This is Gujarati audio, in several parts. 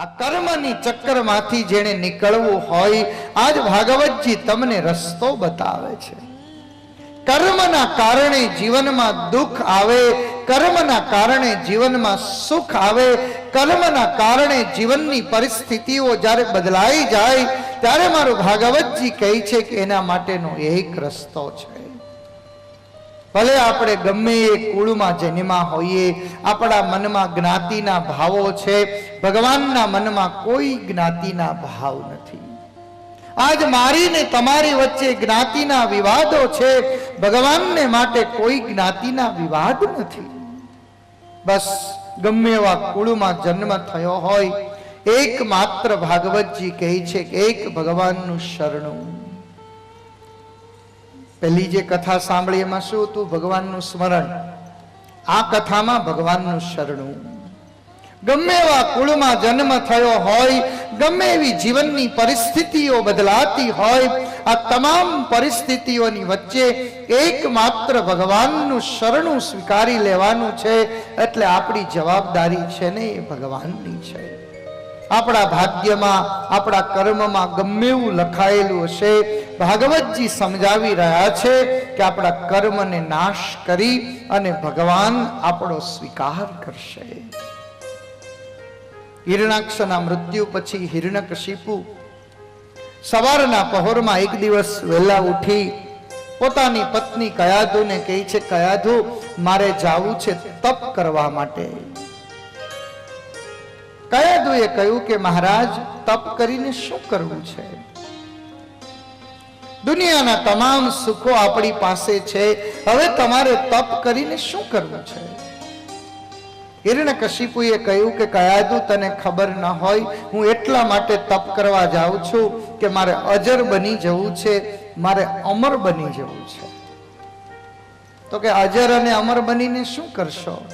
આ કર્મની ચક્કરમાંથી જેણે નીકળવું હોય, આજ ભાગવતજી તમને રસ્તો બતાવે છે. કર્મના કારણે જીવનમાં દુઃખ આવે, કર્મના કારણે જીવનમાં સુખ આવે, કર્મના કારણે જીવનની પરિસ્થિતિઓ જ્યારે બદલાઈ જાય, ત્યારે મારું ભાગવતજી કહે છે કે એના માટેનો એક રસ્તો છે. ભલે આપણે ગમે એ કુળમાં જન્મા હોઈએ, આપણા મનમાં જ્ઞાતિના ભાવો છે, ભગવાનના મનમાં કોઈ જ્ઞાતિના ભાવ નથી. આજ મારી ને તમારી વચ્ચે જ્ઞાતિના વિવાદો છે, ભગવાનને માટે કોઈ જ્ઞાતિના વિવાદ નથી. બસ ગમે એવા કુળમાં જન્મ થયો હોય, એકમાત્ર ભાગવતજી કહે છે કે એક ભગવાનનું શરણું. પહેલી જે કથા સાંભળી, એમાં શું હતું? ભગવાનનું સ્મરણ. આ કથામાં ભગવાનનું શરણું. ગમે એવા કુળમાં જન્મ થયો હોય, ગમે એવી જીવનની પરિસ્થિતિઓ બદલાતી હોય, આ તમામ પરિસ્થિતિઓની વચ્ચે એકમાત્ર ભગવાનનું શરણું સ્વીકારી લેવાનું છે, એટલે આપણી જવાબદારી છે ને એ ભગવાનની છે. આપણા ભાગ્યમાં, આપણા કર્મમાં ગમે એવું લખાયેલું હશે. ભાગવતજી સમજાવી રહ્યા છે કે આપણા કર્મને નાશ કરી અને ભગવાન આપણો સ્વીકાર કરશે. હિરણાક્ષના મૃત્યુ પછી હિરણ્યકશિપુ સવારના પહોરમાં એક દિવસ વહેલા ઉઠી પોતાની પત્ની કયાધુને કહે છે, કયાધુ, મારે જાવું છે તપ કરવા માટે. કયાધુએ કહ્યું કે મહારાજ, તપ કરીને શું કરવું છે? દુનિયાના તમામ સુખો આપણી પાસે છે. હવે તમારે તપ કરીને શું કરવું છે? હિરણ્યકશિપુએ કહ્યું કે કયાદુ, તને ખબર ન હોય, હું એટલા માટે તપ કરવા જાઉં છું કે મારે અજર બની જવું છે, મારે અમર બની જવું છે. તો કે અજર અને અમર બનીને શું કરશો?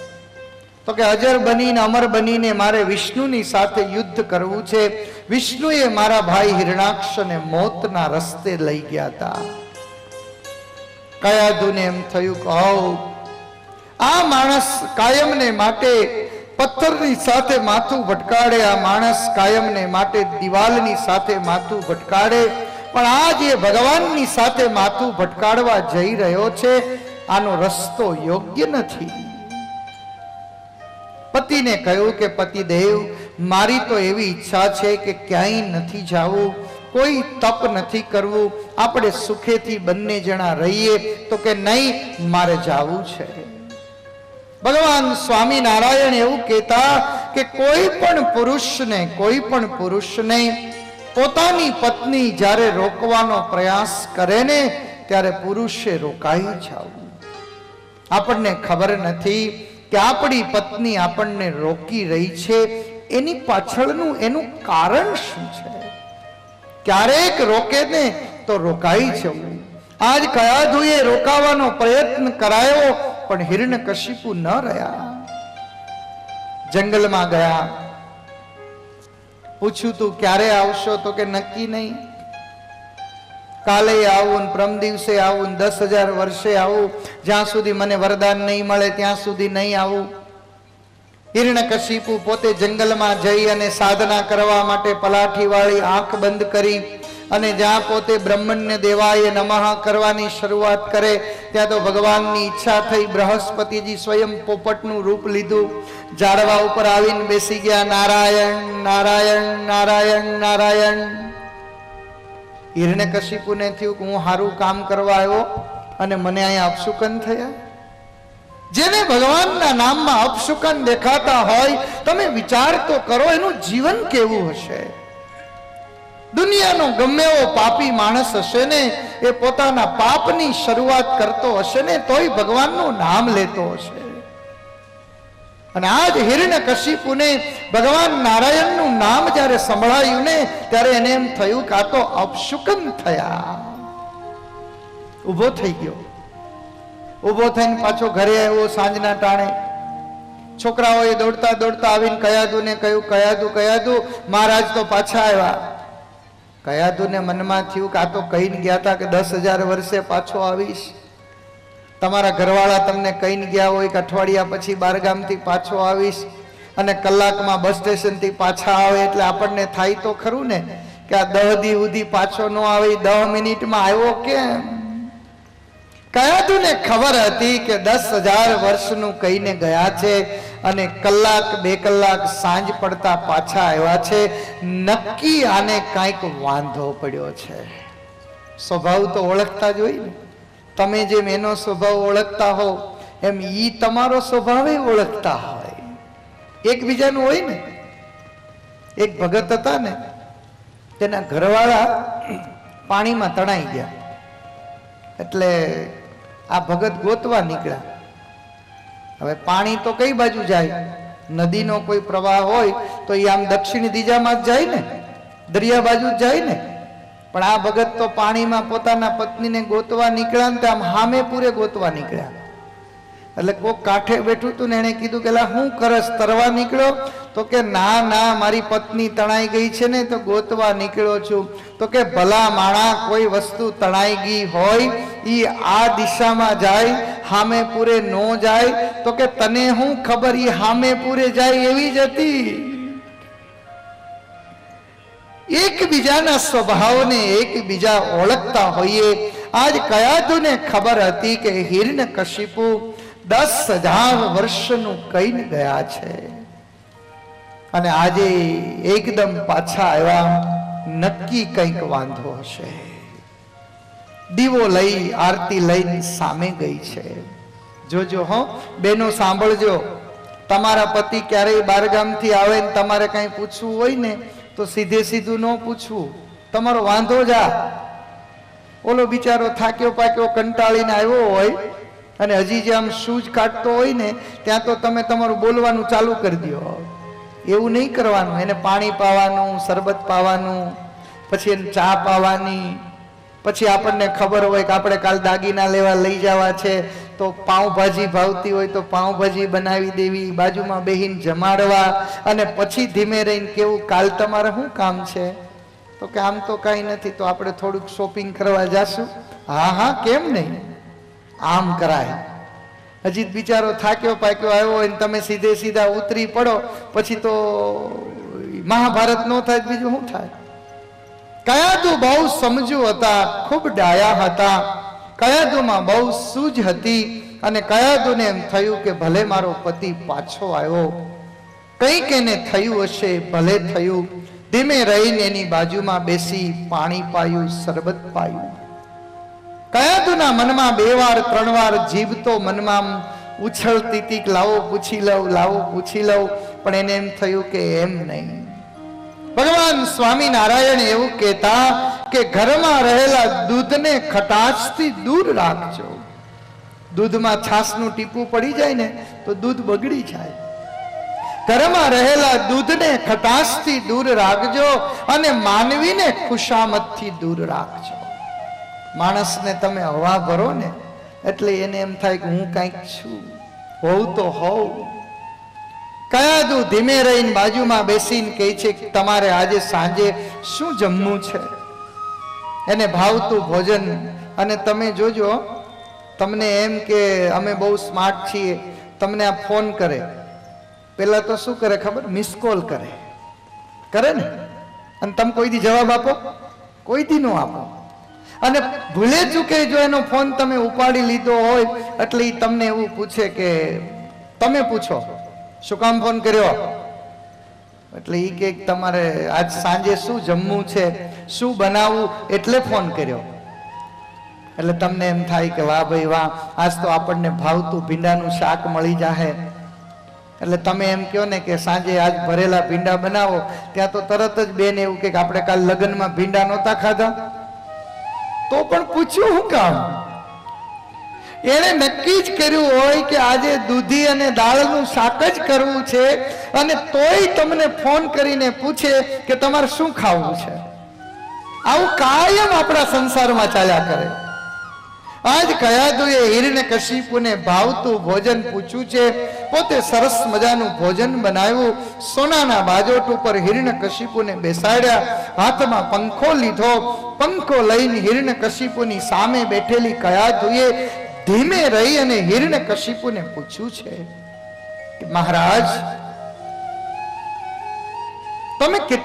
તો કે અજર બનીને, અમર બનીને મારે વિષ્ણુની સાથે યુદ્ધ કરવું છે. વિષ્ણુએ મારા ભાઈ હિરણાક્ષને મોતના રસ્તે લઈ ગયા હતા કયાદુને એમ થયું કે આ માણસ કાયમને માટે પથ્થરની સાથે માથું ભટકાડે, આ માણસ કાયમને માટે દિવાલની સાથે માથું ભટકાડે, પણ આ જે ભગવાનની સાથે માથું ભટકાડવા જઈ રહ્યો છે, આનો રસ્તો યોગ્ય નથી. પતિને કહ્યું કે પતિદેવ મારી તો એવી ઈચ્છા છે કે ક્યાંય નથી જવું, કોઈ તપ નથી કરવું. આપણે સુખેથી બંને જણા રહીએ તો કે નહીં, મારે જવું છે. ભગવાન સ્વામિનારાયણ એવું કહેતા કે, કોઈ પણ પુરુષને, કોઈ પણ પુરુષને પોતાની પત્ની જ્યારે રોકવાનો પ્રયાસ કરે ને, ત્યારે પુરુષે રોકાઈ જવું. આપણને ખબર નથી કે આપણી પત્ની આપણને રોકી રહી છે, એની પાછળનું એનું કારણ શું છે? ક્યારેક રોકે ને તો રોકાઈ જવું. આજ કયા જોઈએ રોકાવાનો પ્રયત્ન કરાયો, પણ હિરણ કશિપુ ન રહ્યા. જંગલમાં ગયા. પૂછ્યું તું ક્યારે આવશો તો કે નક્કી નહીં? કાલે આવું પ્રમ દિવસે આવું દસ હજાર વર્ષે આવું. જ્યાં સુધી મને વરદાન નહીં મળે, ત્યાં સુધી નહીં આવું. હિરણ્યકશિપુ પોતે જંગલમાં જઈ અને સાધના કરવા માટે પલાઠી વાળી આંખ બંધ કરી અને જ્યાં પોતે બ્રહ્મણ્ય દેવાય નમઃ કરવાની શરૂઆત કરે, ત્યાં તો ભગવાનની ઈચ્છા થઈ બૃહસ્પતિજી સ્વયં પોપટનું રૂપ લીધું. ઝાડવા ઉપર આવીને બેસી ગયા, નારાયણ નારાયણ નારાયણ નારાયણ. હિરણ્યકશિપુને થયું કે હું સારું કામ કરવા આવ્યો અને મને અહીંયા અપશુકન થયા? જેને ભગવાનના નામમાં અપશુકન દેખાતા હોય, તમે વિચાર તો કરો એનું જીવન કેવું હશે? દુનિયાનો ગમે એવો પાપી માણસ હશે ને, એ પોતાના પાપની શરૂઆત કરતો હશે ને, તોય ભગવાનનું નામ લેતો હશે. અને આ જ હિરણ્ય કશિપુને ભગવાન નારાયણનું નામ જ્યારે સંભળાયું ને, ત્યારે એને એમ થયું કે તો અપશુકન થયા. ઊભો થઈ ગયો. ઊભો થઈને પાછો ઘરે આવ્યો સાંજના ટાણે. છોકરાઓએ દોડતા દોડતા આવીને કયાદુને કહ્યું, કયાદુ કયાદુ, મહારાજ તો પાછા આવ્યા. કયાદુને મનમાં થયું કે આ તો કહીને ગયા હતા કે દસ હજાર વર્ષે પાછો આવીશ. તમારા ઘરવાળા તમને કહીને ગયા હોય કે અઠવાડિયા પછી બારગામથી પાછો આવીશ અને કલાકમાં બસ સ્ટેશનથી પાછા આવે એટલે આપણને થાય તો ખરું ને કે આ દહ દી સુધી પાછો ન આવે દહ મિનિટમાં આવ્યો કેમ? ને ખબર હતી કે દસ હજાર વર્ષનું કહીને ગયા છે અને કલાક બે કલાક સાંજ પડતા પાછા આવ્યા છે, નક્કી આને કાંઈક વાંધો પડ્યો છે. સ્વભાવ તો ઓળખતા જ હોય ને. તમે જેમ એનો સ્વભાવ ઓળખતા હો એમ ઈ તમારો સ્વભાવે ઓળખતા હોય. એકબીજાનું હોય ને? એક ભગત હતા ને, તેના ઘરવાળા પાણીમાં તણાઈ ગયા. એટલે આ ભગત ગોતવા નીકળ્યા. હવે પાણી તો કઈ બાજુ જાય? નદીનો કોઈ પ્રવાહ હોય તો એ આમ દક્ષિણ દિશામાં જ જાય ને? દરિયા બાજુ જ જાય ને? પણ આ ભગત તો પાણીમાં પોતાના પત્નીને ગોતવા નીકળ્યા ને તો આમ હામે પૂરે ગોતવા નીકળ્યા. એટલે કોક કાંઠે બેઠું હતું ને એને કીધું કે હું કરસ તરવા નીકળ્યો? તો કે, ના ના, મારી પત્ની તણાઈ ગઈ છે ને, તો ગોતવા નીકળ્યો છું. તો કે, ભલા માણા, કોઈ વસ્તુ તણાઈ ગઈ હોય એ આ દિશામાં જાય, હામે પૂરે નો જાય. તો કે, તને હું ખબર એ હામે પૂરે જાય એવી જ હતી? એકબીજાના સ્વભાવને એકબીજા ઓળખતા હોઈએ. આજ કયાદુને ખબર હતી કે હિરણ કશિપુ દસ હજાર વર્ષનું કહીને ગયા છે. અને આજે એકદમ પાછા આવ્યા. નક્કી કંઈક વાંધો હશે. દીવો લઈ, આરતી લઈને સામે ગઈ છે. જોજો હો, બેનો સાંભળજો. તમારા પતિ ક્યારેય બારગામથી આવે ને તમારે કંઈ પૂછવું હોય ને તો સીધે સીધું ન પૂછવું. તમારો વાંધો જ આ. ઓલો બિચારો થાક્યો પાક્યો કંટાળીને આવ્યો હોય અને હજી જે આમ શૂઝ કાઢતો હોય ને, ત્યાં તો તમે તમારું બોલવાનું ચાલુ કરી દો. એવું નહીં કરવાનું. એને પાણી પાવાનું, શરબત પાવાનું, પછી એને ચા પાવાની. પછી આપણને ખબર હોય કે આપણે કાલ દાગીના લેવા લઈ જવા છે. તો પાઉંભાજી ભાવતી હોય તો પાઉંભાજી બનાવી દેવી, બાજુમાં બેહીન જમાડવા અને પછી ધીમે રહીને કેવું, કાલ તમારે શું કામ છે? તો કે આમ તો કાંઈ નથી, તો આપણે થોડુંક શોપિંગ કરવા જાશું. હા હા, કેમ નહીં? આમ કરાય. હજી બિચારો થાક્યો પાક્યો આવ્યો હોય ને તમે સીધે સીધા ઉતરી પડો, પછી તો મહાભારત નો થાય બીજું શું થાય? કયા તો બહુ સમજુ હતા, ખૂબ ડાયા હતા. કયાદુમાં બહુ સૂજ હતી અને કયાદુને એમ થયું કે ભલે મારો પતિ પાછો આવ્યો, કંઈક એને થયું હશે, ભલે થયું. ધીમે રહીને એની બાજુમાં બેસી પાણી પાયું, શરબત પાયું. કયાદુના મનમાં બે વાર, ત્રણ વાર જીભ તો મનમાં ઉછળતી હતી લાવો પૂછી લઉં, લાવો પૂછી લઉં, પણ એને એમ થયું કે એમ નહીં. ભગવાન સ્વામિનારાયણ એવું કહેતા કે ઘરમાં રહેલા દૂધને ખટાશથી દૂર રાખજો. દૂધમાં છાસનું ટીપું પડી જાય ને તો દૂધ બગડી જાય. ઘરમાં રહેલા દૂધને ખટાશથી દૂર રાખજો અને માનવીને ખુશામતથી દૂર રાખજો. માણસને તમે હવા ભરો ને એટલે એને એમ થાય કે હું કંઈક છું, હોઉં તો હોઉં. દૂધ ધીમે રહીને બાજુમાં બેસીને કહે છે કે તમારે આજે સાંજે શું જમવું છે? એને ભાવતું ભોજન. અને તમે જોજો, તમને એમ કે અમે બહુ સ્માર્ટ છીએ, તમને આ ફોન કરે. પેલા તો શું કરે ખબર? મિસ કોલ કરે. કરે ને? અને તમે કોઈ દી જવાબ આપો? કોઈ દી નો આપો. અને ભૂલે ચૂકે જો એનો ફોન તમે ઉપાડી લીધો હોય, એટલે તમને એવું પૂછે કે, તમે પૂછો. શું કામ ફોન કર્યો? એટલે એ કે તમારે આજ સાંજે શું જમવું છે, શું બનાવવું, એટલે ફોન કર્યો. એટલે તમને એમ થાય કે વાહ ભાઈ વાહ, આજ તો આપણને ભાવતું ભીંડાનું શાક મળી જાહે. એટલે તમે એમ કહો ને કે સાંજે આજ ભરેલા ભીંડા બનાવો, ત્યાં તો તરત જ બેન એવું કે આપણે કાલ લગ્નમાં ભીંડા નહોતા ખાધા. તો પણ પૂછ્યું હું કામ? એણે નક્કી જ કર્યું હોય કે આજે દૂધી અને દાળનું શાક જ કરવું છે અને તોય તમને ફોન કરીને પૂછે કે તમારે શું ખાવું છે. આવું કાયમ આપણા સંસારમાં ચાલ્યા કરે. આજ કયાદુએ હિરને કશીપુને ભાવતું ભોજન પૂછ્યું છે, પોતે સરસ મજાનું ભોજન બનાવ્યું, સોનાના બાજોટ ઉપર હિરણ કશીપુને બેસાડ્યા, હાથમાં પંખો લીધો, પંખો લઈને હિરણ કશીપુની સામે બેઠેલી કયાદુએ ધીમે રહી અને હિરણ કશિપુને પૂછ્યું છે કે મહારાજ તમે કેટલા